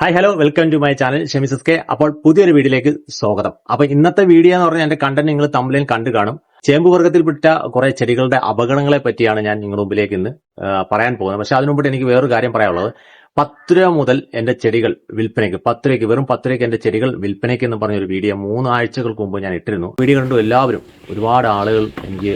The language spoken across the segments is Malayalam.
Hi hello welcome to my channel ഷെമിസസ് കെ അപ്പോൾ പുതിയൊരു വീഡിയോയിലേക്ക് സ്വാഗതം. അപ്പൊ ഇന്നത്തെ വീഡിയോ എന്ന് പറഞ്ഞാൽ എന്റെ കണ്ടന്റ് നിങ്ങൾ തമ്മിലും കണ്ടു കാണും. ചേമ്പ് വർഗത്തിൽപ്പെട്ട കുറെ ചെടികളുടെ അപകടങ്ങളെ പറ്റിയാണ് ഞാൻ നിങ്ങളുടെ മുമ്പിലേക്ക് ഇന്ന് പറയാൻ പോകുന്നത്. പക്ഷെ അതിനുമുമ്പ് എനിക്ക് വേറൊരു കാര്യം പറയാനുള്ളത്. പത്ത് രൂപ മുതൽ എന്റെ ചെടികൾ വിൽപ്പനയ്ക്ക് പത്ത് രൂപയ്ക്ക് വെറും പത്ത് രൂപയ്ക്ക് എന്റെ ചെടികൾ വിൽപ്പനയ്ക്ക് എന്ന് പറഞ്ഞൊരു വീഡിയോ മൂന്നാഴ്ചകൾക്ക് മുമ്പ് ഞാൻ ഇട്ടിരുന്നു. വീഡിയോ കണ്ടു എല്ലാവരും ഒരുപാട് ആളുകൾ എനിക്ക്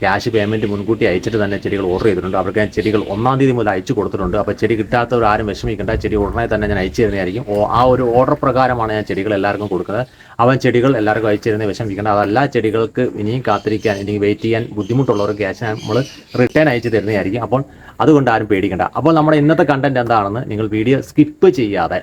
ക്യാഷ് പേയ്മെന്റ് മുൻകൂട്ടി അയച്ചിട്ട് തന്നെ ചെടികൾ ഓർഡർ ചെയ്തിട്ടുണ്ട്. അവർക്ക് ഞാൻ ചെടികൾ ഒന്നാം തീയതി മുതൽ അയച്ചു കൊടുത്തിട്ടുണ്ട്. അപ്പോൾ ചെടി കിട്ടാത്തവർ ആരും വിഷമിക്കേണ്ട. ചെടി ഉടനെ തന്നെ ഞാൻ അയച്ചു തരുന്നതായിരിക്കും. ആ ഒരു ഓർഡർ പ്രകാരമാണ് ഞാൻ ചെടികൾ എല്ലാവർക്കും കൊടുക്കുന്നത്. അവൻ ചെടികൾ എല്ലാവർക്കും അയച്ചു തരുന്നത് അത് അതല്ല ചെടികൾക്ക് ഇനിയും കാത്തിരിക്കാൻ ഇനി വെയിറ്റ് ചെയ്യാൻ ബുദ്ധിമുട്ടുള്ളവർ ക്യാഷ് നമ്മൾ റിട്ടേൺ അയച്ചു തരുന്നതായിരിക്കും. അപ്പോൾ അതുകൊണ്ട് ആരും പേടിക്കേണ്ട. അപ്പോൾ നമ്മുടെ ഇന്നത്തെ കണ്ടന്റ് എന്താണെന്ന് നിങ്ങൾ വീഡിയോ സ്കിപ്പ് ചെയ്യാതെ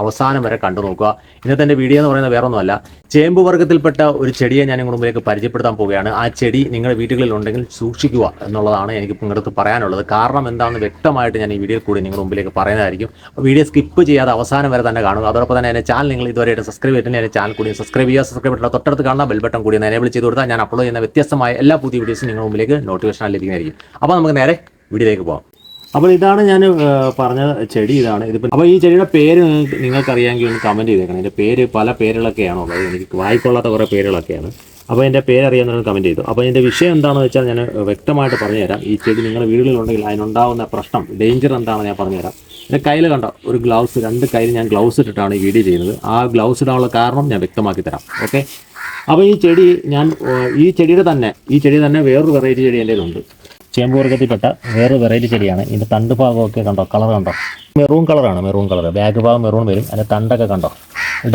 അവസാനം വരെ കണ്ടു നോക്കുക. ഇന്നത്തെ എന്റെ വീഡിയോ എന്ന് പറയുന്നത് വേറെ ഒന്നുമല്ല ചേമ്പ് വർഗത്തിൽപ്പെട്ട ഒരു ചെടിയെ ഞാൻ നിങ്ങളുടെ മുമ്പിലേക്ക് പരിചയപ്പെടുത്താൻ പോവുകയാണ്. ആ ചെടി നിങ്ങളുടെ വീടുകളിൽ ഉണ്ടെങ്കിൽ സൂക്ഷിക്കുക എന്നുള്ളതാണ് എനിക്ക് നിങ്ങളുടെ അടുത്ത് പറയാനുള്ളത്. കാരണം എന്താണെന്ന് വ്യക്തമായിട്ട് ഞാൻ ഈ വീഡിയോ കൂടി നിങ്ങളുടെ മുമ്പിലേക്ക് പറയുന്നതായിരിക്കും. വീഡിയോ സ്കിപ്പ് ചെയ്യാതെ അവസാനം വരെ തന്നെ കാണുക. അതോടൊപ്പം തന്നെ എന്റെ ചാനൽ നിങ്ങൾ ഇതുവരെയായിട്ട് സബ്സ്ക്രൈബ് ചെയ്തിട്ടുണ്ടെങ്കിൽ എന്റെ ചാനൽ കൂടി സബ്സ്ക്രൈബ് ചെയ്യുക സബ്സ്ക്രൈബ് ചെയ്തിട്ട് തൊട്ടടുത്ത് കാണുന്ന ബെൽ ബട്ടൺ കൂടി എനേബിൾ ചെയ്ത് കൊടുത്താൽ ഞാൻ അപ്ലോഡ് ചെയ്യുന്ന വ്യത്യസ്തമായ എല്ലാ പുതിയ വീഡിയോസും നിങ്ങളുടെ മുമ്പിലേക്ക് നോട്ടിഫിക്കേഷൻ ലഭിക്കുന്നതായിരിക്കും. അപ്പോൾ നമുക്ക് നേരെ വീഡിയോയിലേക്ക് പോകാം അപ്പോൾ ഇതാണ് ഞാൻ പറഞ്ഞ ചെടി ഇതാണ്. ഇതിപ്പോൾ അപ്പോൾ ഈ ചെടിയുടെ പേര് നിങ്ങൾക്ക് നിങ്ങൾക്ക് അറിയാമെങ്കിൽ ഒന്ന് കമന്റ് ചെയ്തേക്കണം. ഇതിന്റെ പേര് പല പേരുകളൊക്കെയാണോ ഉള്ളത് എനിക്ക് വായിക്കൊള്ളാത്ത കുറേ പേരുകളൊക്കെയാണ്. അപ്പോൾ എന്റെ പേര് അറിയാവുന്നവർ കമന്റ് ചെയ്തു. അപ്പോൾ എന്റെ വിഷയം എന്താണെന്ന് വെച്ചാൽ ഞാൻ വ്യക്തമായിട്ട് പറഞ്ഞുതരാം. ഈ ചെടി നിങ്ങളുടെ വീടുകളിലുണ്ടെങ്കിൽ അതിനുണ്ടാകുന്ന പ്രശ്നം ഡേഞ്ചർ എന്താണെന്ന് ഞാൻ പറഞ്ഞുതരാം. എന്റെ കയ്യിൽ കണ്ട ഒരു ഗ്ലൗസ് രണ്ട് കയ്യിൽ ഞാൻ ഗ്ലൗസ് ഇട്ടിട്ടാണ് ഈ വീഡിയോ ചെയ്യുന്നത്. ആ ഗ്ലൗസ് ഇടാനുള്ള കാരണം ഞാൻ വ്യക്തമാക്കി തരാം. ഓക്കെ? അപ്പോൾ ഈ ചെടി ഞാൻ ഈ ചെടിയുടെ തന്നെ ഈ ചെടി തന്നെ വേറൊരു വെറൈറ്റി ചെടി എന്റെ ഉണ്ട് ചേമ്പ് വർഗത്തിൽപ്പെട്ട വേറെ വെറൈറ്റി ചെടിയാണ്. ഇതിന്റെ തണ്ട് ഭാഗമൊക്കെ കണ്ടോ കളർ കണ്ടോ? മെറൂൺ കളറാണ് മെറൂൺ കളർ ബാക്ക് ഭാഗം മെറൂൺ വരും അതിന്റെ തണ്ടൊക്കെ കണ്ടോ?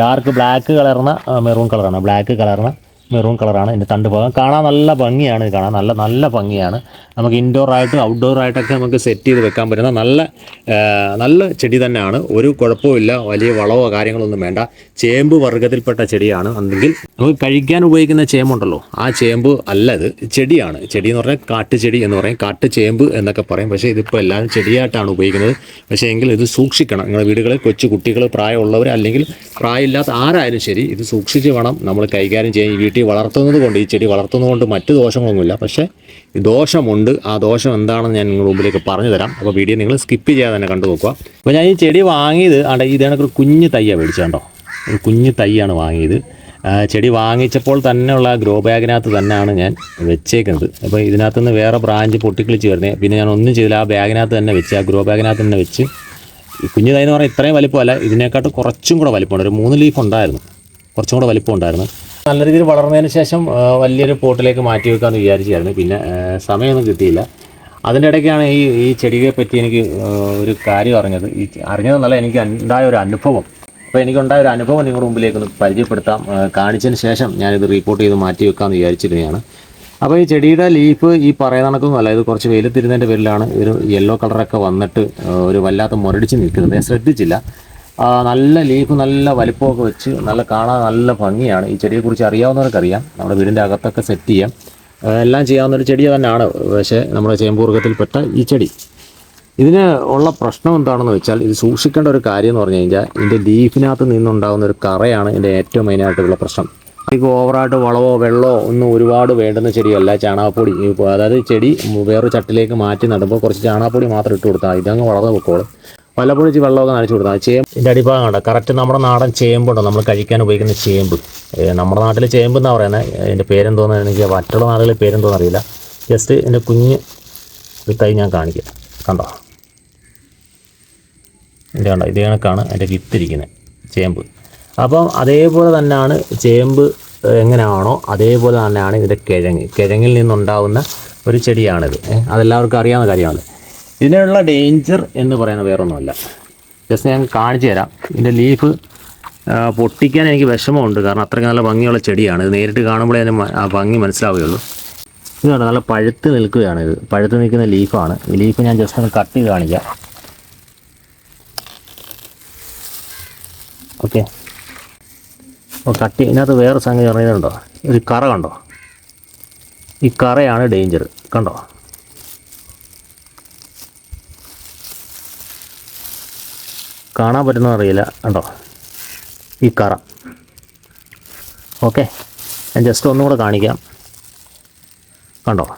ഡാർക്ക് ബ്ലാക്ക് കളർന്ന മെറൂൺ കളറാണ് ബ്ലാക്ക് കളർന്ന മെറൂൺ കളറാണ് ഇതിന്റെ തണ്ട് ഭാഗം. കാണാൻ നല്ല ഭംഗിയാണ് ഇത് കാണാൻ. നല്ല നല്ല ഭംഗിയാണ്. നമുക്ക് ഇൻഡോർ ആയിട്ടും ഔട്ട്ഡോർ ആയിട്ടൊക്കെ നമുക്ക് സെറ്റ് ചെയ്ത് വെക്കാൻ പറ്റുന്ന നല്ല നല്ല ചെടി തന്നെയാണ്. ഒരു കുഴപ്പമില്ല വലിയ വളവോ കാര്യങ്ങളൊന്നും വേണ്ട. ചേമ്പ് വർഗത്തിൽപ്പെട്ട ചെടിയാണ്. അല്ലെങ്കിൽ നമുക്ക് കഴിക്കാൻ ഉപയോഗിക്കുന്ന ചേമ്പുണ്ടല്ലോ. ആ ചേമ്പ് അല്ല ഇത്. ചെടിയാണ്. ചെടി എന്ന് പറഞ്ഞാൽ കാട്ടുചെടി എന്ന് പറയും. കാട്ട് ചേമ്പ് എന്നൊക്കെ പറയും. പക്ഷേ ഇതിപ്പോൾ എല്ലാവരും ചെടിയായിട്ടാണ് ഉപയോഗിക്കുന്നത്. പക്ഷേ എങ്കിൽ ഇത് സൂക്ഷിക്കണം. നിങ്ങളുടെ വീടുകളിൽ കൊച്ചു കുട്ടികൾ പ്രായമുള്ളവർ അല്ലെങ്കിൽ പ്രായമില്ലാത്ത ആരായാലും ശരി ഇത് സൂക്ഷിച്ച് വേണം നമ്മൾ കൈകാര്യം ചെയ്യാൻ. ഈ വീട്ടിൽ വളർത്തുന്നത് കൊണ്ട് ഈ ചെടി വളർത്തുന്നത് കൊണ്ട് മറ്റു ദോഷങ്ങളൊന്നുമില്ല. പക്ഷേ ദോഷമുണ്ട്. ആ ദോഷം എന്താണെന്ന് ഞാൻ നിങ്ങളുടെ മുമ്പിലേക്ക് പറഞ്ഞു തരാം അപ്പോൾ വീഡിയോ നിങ്ങൾ സ്കിപ്പ് ചെയ്യാതെ തന്നെ കണ്ടു നോക്കുക. അപ്പോൾ ഞാൻ ഈ ചെടി വാങ്ങിയത് ആണ്ടെ ഇതാണ് കുഞ്ഞു കുഞ്ഞ് തയ്യാണ് മേടിച്ചോ ഒരു കുഞ്ഞ് തൈയാണ് വാങ്ങിയത്. ചെടി വാങ്ങിച്ചപ്പോൾ തന്നെയുള്ള ഗ്രോ ബാഗിനകത്ത് തന്നെയാണ് ഞാൻ വെച്ചേക്കുന്നത്. അപ്പോൾ ഇതിനകത്ത് നിന്ന് വേറെ ബ്രാഞ്ച് പൊട്ടിക്കളിച്ച് വരുന്നത് പിന്നെ ഞാൻ ഒന്നും ചെയ്തില്ല. ആ ബാഗിനകത്ത് തന്നെ വെച്ച് ആ ഗ്രോ ബാഗിനകത്ത് തന്നെ വെച്ച് ഈ കുഞ്ഞു തൈ എന്ന് പറഞ്ഞാൽ ഇത്രയും വലിപ്പമല്ല. ഇതിനേക്കാട്ട് കുറച്ചും കൂടെ വലിപ്പമുണ്ട്. ഒരു മൂന്ന് ലീഫ് ഉണ്ടായിരുന്നു. കുറച്ചും കൂടെ വലിപ്പം ഉണ്ടായിരുന്നു നല്ല രീതിയിൽ വളർന്നതിന് ശേഷം വലിയൊരു പോട്ടിലേക്ക് മാറ്റി വെക്കാമെന്ന് വിചാരിച്ചായിരുന്നു. പിന്നെ സമയമൊന്നും കിട്ടിയില്ല. അതിന്റെ ഇടയ്ക്കാണ് ഈ ഈ ചെടിയെ പറ്റി എനിക്ക് ഒരു കാര്യം അറിഞ്ഞത്. ഈ അറിഞ്ഞതെന്നല്ല എനിക്ക് ഉണ്ടായ ഒരു അനുഭവം. അപ്പോൾ എനിക്കുണ്ടായ ഒരു അനുഭവം നിങ്ങളുടെ മുമ്പിലേക്ക് ഒന്ന് പരിചയപ്പെടുത്താം കാണിച്ചതിന് ശേഷം ഞാനിത് റിപ്പോർട്ട് ചെയ്ത് മാറ്റി വെക്കാമെന്ന് വിചാരിച്ചിരുന്നതാണ്. അപ്പോൾ ഈ ചെടിയുടെ ലീഫ് ഈ പറയുന്ന കണക്കൊന്നുമല്ല ഇത് കുറച്ച് വെയിലത്തിരുന്നതിന്റെ പേരിലാണ്. ഒരു യെല്ലോ കളറൊക്കെ വന്നിട്ട് ഒരു വല്ലാത്ത മുരടിച്ച് നിൽക്കുന്നത്. ഞാൻ ശ്രദ്ധിച്ചില്ല. നല്ല ലീഫ് നല്ല വലിപ്പമൊക്കെ വെച്ച് നല്ല കാണാൻ നല്ല ഭംഗിയാണ്. ഈ ചെടിയെക്കുറിച്ച് അറിയാവുന്നവർക്കറിയാം. നമ്മുടെ വീടിന്റെ അകത്തൊക്കെ സെറ്റ് ചെയ്യാം. എല്ലാം ചെയ്യാവുന്ന ഒരു ചെടി തന്നെയാണ്. പക്ഷേ നമ്മുടെ ചേമ്പൂർഗത്തിൽപ്പെട്ട ഈ ചെടി. ഇതിന് ഉള്ള പ്രശ്നം എന്താണെന്ന് വെച്ചാൽ ഇത് സൂക്ഷിക്കേണ്ട ഒരു കാര്യം എന്ന് പറഞ്ഞു കഴിഞ്ഞാൽ ഇതിന്റെ ലീഫിനകത്ത് നിന്നുണ്ടാകുന്ന ഒരു കറയാണ് ഇതിന്റെ ഏറ്റവും മെയിനായിട്ടുള്ള പ്രശ്നം. ഇത് ഓവറായിട്ട് വളവോ വെള്ളമോ ഒന്നും ഒരുപാട് വേണ്ടുന്ന ചെടിയല്ല. ചാണകപ്പൊടി അതായത് ചെടി വേറൊരു ചട്ടിലേക്ക് മാറ്റി നടുമ്പോൾ കുറച്ച് ചാണകപ്പൊടി മാത്രം ഇട്ട് കൊടുത്താൽ. ഇതങ്ങ് വളർന്ന് പൊക്കോളും. വല്ലപ്പോഴും ഇച്ചിരി വെള്ളമൊക്കെ നനച്ചു മതി. ചേമ്പ് ഇതിന്റെ അടിഭാഗം കണ്ടോ? കറക്റ്റ് നമ്മുടെ നാടൻ ചേമ്പുണ്ടോ? നമ്മൾ കഴിക്കാൻ ഉപയോഗിക്കുന്ന ചേമ്പ്. നമ്മുടെ നാട്ടിൽ ചേമ്പ് എന്നാണ് പറയുന്നത് അതിന്റെ പേരെന്തോന്ന് എനിക്ക് മറ്റുള്ള നാടുകളിൽ പേരെന്തോന്ന് അറിയില്ല. ജസ്റ്റ് എന്റെ കുഞ്ഞ് ഒരു തൈ ഞാൻ കാണിക്കാം. കണ്ടോ? എന്റെ കണ്ടോ? ഇത് കണക്കാണ് എന്റെ വിത്തിരിക്കുന്നത് ചേമ്പ്. അപ്പം അതേപോലെ തന്നെയാണ് ചേമ്പ് എങ്ങനെയാണോ അതേപോലെ തന്നെയാണ് ഇതിന്റെ കിഴങ്ങ്. കിഴങ്ങിൽ നിന്നുണ്ടാവുന്ന ഒരു ചെടിയാണിത്. അതെല്ലാവർക്കും അറിയാവുന്ന കാര്യമാണ്. ഇതിനുള്ള ഡേഞ്ചർ എന്ന് പറയുന്നത് വേറൊന്നുമല്ല. ജസ്റ്റ് ഞാൻ കാണിച്ചു തരാം. ഇതിന്റെ ലീഫ് പൊട്ടിക്കാൻ എനിക്ക് വിഷമമുണ്ട്. കാരണം അത്രയ്ക്ക് നല്ല ഭംഗിയുള്ള ചെടിയാണ്. ഇത് നേരിട്ട് കാണുമ്പോഴേ അതിന് ആ ഭംഗി മനസ്സിലാവുകയുള്ളൂ. ഇതാണ് നല്ല പഴുത്ത് നിൽക്കുകയാണ് ഇത്. പഴുത്ത് നിൽക്കുന്ന ലീഫാണ് ഈ ലീഫ് ഞാൻ ജസ്റ്റ് ഒന്ന് കട്ട് ചെയ്ത് കാണിക്കാം. ഓക്കെ ഓ കട്ട് ഇതിനകത്ത് വേറെ സംഗതി പറയുന്നുണ്ടോ ഒരു കറ കണ്ടോ? ഈ കറയാണ് ഡേഞ്ചർ കണ്ടോ? കാണാൻ പറ്റുന്ന അറിയില്ല. കണ്ടോ? ഈ കറ. ഓക്കെ. ഞാൻ ജസ്റ്റ് ഒന്നുകൂടെ കാണിക്കാം. കണ്ടോ?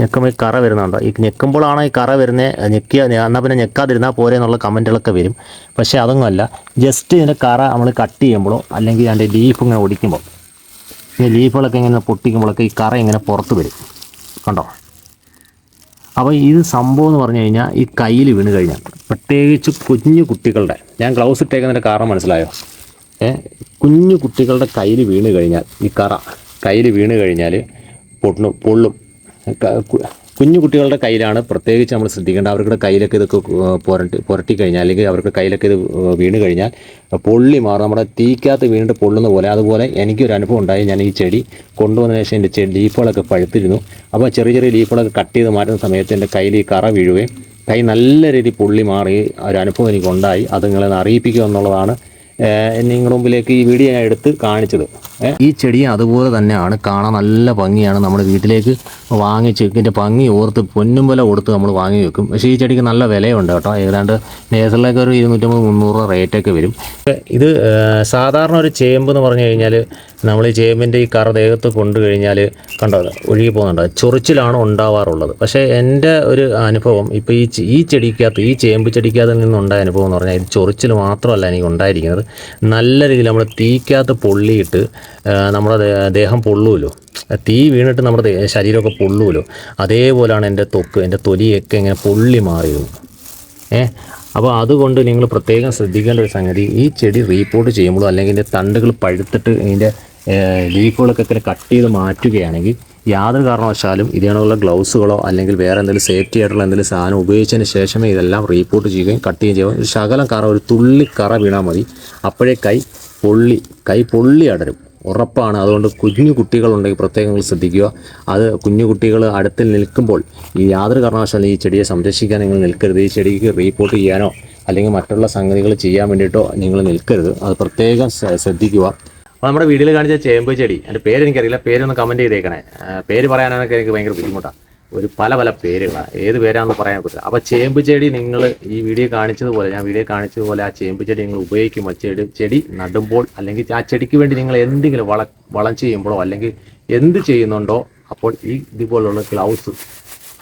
ഞെക്കുമ്പോൾ ഈ കറ വരുന്നുണ്ടോ? ഈ ഞെക്കുമ്പോഴാണ് ഈ കറ വരുന്നത് ഞെക്കിയ എന്നാൽ പിന്നെ ഞെക്കാതിരുന്നാൽ പോരെ എന്നുള്ള കമന്റുകളൊക്കെ വരും. പക്ഷേ അതൊന്നുമല്ല. ജസ്റ്റ് ഇതിന്റെ കറ നമ്മൾ കട്ട് ചെയ്യുമ്പോഴോ അല്ലെങ്കിൽ അതിന്റെ ലീഫ് ഇങ്ങനെ ഒടിക്കുമ്പോൾ ഈ ലീഫുകളൊക്കെ ഇങ്ങനെ പൊട്ടിക്കുമ്പോഴൊക്കെ ഈ കറ ഇങ്ങനെ പുറത്ത് വരും. കണ്ടോ? അപ്പോൾ ഇത് സംഭവം എന്ന് പറഞ്ഞു കഴിഞ്ഞാൽ ഈ കയ്യിൽ വീണ് കഴിഞ്ഞാൽ പ്രത്യേകിച്ച് കുഞ്ഞു കുട്ടികളുടെ ഞാൻ ഗ്ലൗസ് ഇട്ടേക്കുന്നതിന്റെ കാരണം മനസ്സിലായോ? ഏ കുഞ്ഞു കുട്ടികളുടെ കയ്യിൽ വീണ് കഴിഞ്ഞാൽ ഈ കറ കയ്യിൽ വീണ് കഴിഞ്ഞാൽ പൊട്ടും പൊള്ളും കുഞ്ഞു കുട്ടികളുടെ കയ്യിലാണ് പ്രത്യേകിച്ച് നമ്മൾ ശ്രദ്ധിക്കേണ്ടത്. അവരുടെ കയ്യിലൊക്കെ ഇതൊക്കെ പുരട്ടി പുരട്ടി കഴിഞ്ഞാൽ അല്ലെങ്കിൽ അവർക്ക് കയ്യിലൊക്കെ ഇത് വീണു കഴിഞ്ഞാൽ പൊള്ളി മാറും. നമ്മുടെ തീക്കകത്ത് വീണിട്ട് പൊള്ളുന്ന പോലെ അതുപോലെ എനിക്കൊരു അനുഭവം ഉണ്ടായി. ഞാൻ ഈ ചെടി കൊണ്ടുവന്ന ശേഷം എന്റെ ചെടി ലീഫുകളൊക്കെ പഴുത്തിരുന്നു. അപ്പോൾ ചെറിയ ചെറിയ ലീഫുകളൊക്കെ കട്ട് ചെയ്ത് മാറ്റുന്ന സമയത്ത് എന്റെ കയ്യിൽ ഈ കറ വീഴുകയും കൈ നല്ല രീതിയിൽ പൊള്ളി മാറി ഒരു അനുഭവം എനിക്കുണ്ടായി. അത് നിങ്ങളെ അറിയിപ്പിക്കുക എന്നുള്ളതാണ് നിങ്ങളുടെ മുമ്പിലേക്ക് ഈ വീഡിയോ ഞാൻ എടുത്ത് കാണിച്ചത്. ഈ ചെടി അതുപോലെ തന്നെയാണ്. കാണാൻ നല്ല ഭംഗിയാണ്. നമ്മുടെ വീട്ടിലേക്ക് വാങ്ങിച്ച് ഇതിന്റെ ഭംഗി ഓർത്ത് പൊന്നും വില കൊടുത്ത് നമ്മൾ വാങ്ങി വെക്കും. പക്ഷേ ഈ ചെടിക്ക് നല്ല വിലയുണ്ട് കേട്ടോ. ഏതാണ്ട് നേസറിലൊക്കെ ഒരു ഇരുന്നൂറ്റമ്പത് മുന്നൂറ് രൂപ റേറ്റൊക്കെ വരും. ഇത് സാധാരണ ഒരു ചേമ്പ് എന്ന് പറഞ്ഞു കഴിഞ്ഞാൽ നമ്മൾ ഈ ചേമ്പിന്റെ ഈ കറ ദേഹത്ത് കൊണ്ടു കഴിഞ്ഞാൽ കണ്ടോ ഒഴുകി പോകുന്നുണ്ടോ? ചൊറിച്ചിലാണ് ഉണ്ടാവാറുള്ളത്. പക്ഷേ എന്റെ ഒരു അനുഭവം ഇപ്പോൾ ഈ ഈ ചെടിക്കകത്ത് ഈ ചേമ്പ് ചെടിക്കകത്ത് നിന്നുണ്ടായ അനുഭവം എന്ന് പറഞ്ഞാൽ ഇത് ചൊറിച്ചിൽ മാത്രമല്ല എനിക്ക് ഉണ്ടായിരിക്കുന്നത്. നല്ല രീതിയിൽ നമ്മൾ തീക്കകത്ത് പൊള്ളിയിട്ട് നമ്മുടെ ദേഹം പൊള്ളുമല്ലോ തീ വീണിട്ട് നമ്മുടെ ശരീരമൊക്കെ പൊള്ളുമല്ലോ അതേപോലെയാണ് എന്റെ തൊക്ക് എന്റെ തൊലിയൊക്കെ ഇങ്ങനെ പൊള്ളി മാറിയിരുന്നു ഏ? അപ്പോൾ അതുകൊണ്ട് നിങ്ങൾ പ്രത്യേകം ശ്രദ്ധിക്കേണ്ട ഒരു സംഗതി ഈ ചെടി റീപ്പോർട്ട് ചെയ്യുമ്പോൾ അല്ലെങ്കിൽ ഇതിന്റെ തണ്ടുകൾ പഴുത്തിട്ട് ഇതിന്റെ ലീഫുകളൊക്കെ ഇങ്ങനെ കട്ട് ചെയ്ത് മാറ്റുകയാണെങ്കിൽ യാതൊരു കാരണവശാലും ഇതിനുള്ള ഗ്ലൗസുകളോ അല്ലെങ്കിൽ വേറെ എന്തെങ്കിലും സേഫ്റ്റി ആയിട്ടുള്ള എന്തെങ്കിലും സാധനം ഉപയോഗിച്ചതിന് ശേഷമേ ഇതെല്ലാം റീപ്പോർട്ട് ചെയ്യുകയും കട്ട് ചെയ്യുകയും ചെയ്യുക. ഒരു ശകലം കറ ഒരു തുള്ളി കറ വീണാൽ മതി. അപ്പോഴേ കൈ പൊള്ളി കൈ പൊള്ളി അടരും. ഉറപ്പാണ്. അതുകൊണ്ട് കുഞ്ഞു കുട്ടികളുണ്ടെങ്കിൽ പ്രത്യേകം ശ്രദ്ധിക്കുക. അത് കുഞ്ഞു കുട്ടികൾ അടുത്തിൽ നിൽക്കുമ്പോൾ ഈ യാതൊരു കാരണവശാലും ഈ ചെടിയെ സംരക്ഷിക്കാൻ നിങ്ങൾ നിൽക്കരുത്. ഈ ചെടിക്ക് റീപ്പോർട്ട് ചെയ്യാനോ അല്ലെങ്കിൽ മറ്റുള്ള സംഗതികൾ ചെയ്യാൻ വേണ്ടിയിട്ടോ നിങ്ങൾ നിൽക്കരുത്. അത് പ്രത്യേകം ശ്ര- ശ്രദ്ധിക്കുക. അപ്പോൾ നമ്മുടെ വീട്ടിൽ കാണിച്ച ചേമ്പ് ചെടി. എന്റെ പേര് എനിക്കറിയില്ല പേരൊന്ന് കമന്റ് ചെയ്തേക്കണേ. പേര് പറയാനൊക്കെ എനിക്ക് ഭയങ്കര ബുദ്ധിമുട്ടാണ് ഒരു പല പല പേരുകളാണ് ഏത് പേരാണെന്ന് പറയാൻ പറ്റില്ല. അപ്പോൾ ചേമ്പ് ചെടി നിങ്ങൾ ഈ വീഡിയോ കാണിച്ചതുപോലെ ഞാൻ വീഡിയോ കാണിച്ചതുപോലെ ആ ചേമ്പ് ചെടി നിങ്ങൾ ഉപയോഗിക്കുമ്പോൾ ചെടി ചെടി നടുമ്പോൾ അല്ലെങ്കിൽ ആ ചെടിക്ക് വേണ്ടി നിങ്ങൾ എന്തെങ്കിലും വള വളം ചെയ്യുമ്പോഴോ അല്ലെങ്കിൽ എന്ത് ചെയ്യുന്നുണ്ടോ അപ്പോൾ ഈ ഇതുപോലുള്ള ഗ്ലൗസ്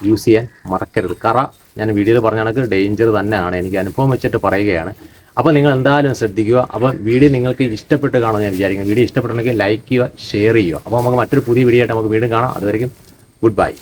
യൂസ് ചെയ്യാൻ മറക്കരുത്. കറ ഞാൻ വീഡിയോയിൽ പറഞ്ഞ കണക്ക് ഡേഞ്ചർ തന്നെയാണ്. എനിക്ക് അനുഭവം വെച്ചിട്ട് പറയുകയാണ്. അപ്പോൾ നിങ്ങൾ എന്തായാലും ശ്രദ്ധിക്കുക. അപ്പോൾ വീഡിയോ നിങ്ങൾക്ക് ഇഷ്ടപ്പെട്ട് കാണുമെന്ന് ഞാൻ വിചാരിക്കുന്നു. വീഡിയോ ഇഷ്ടപ്പെട്ടുണ്ടെങ്കിൽ ലൈക്ക് ചെയ്യുക ഷെയർ ചെയ്യുക. അപ്പോൾ നമുക്ക് മറ്റൊരു പുതിയ വീഡിയോ ആയിട്ട് നമുക്ക് വീണ്ടും കാണാം. അതുവരെയും ഗുഡ് ബൈ.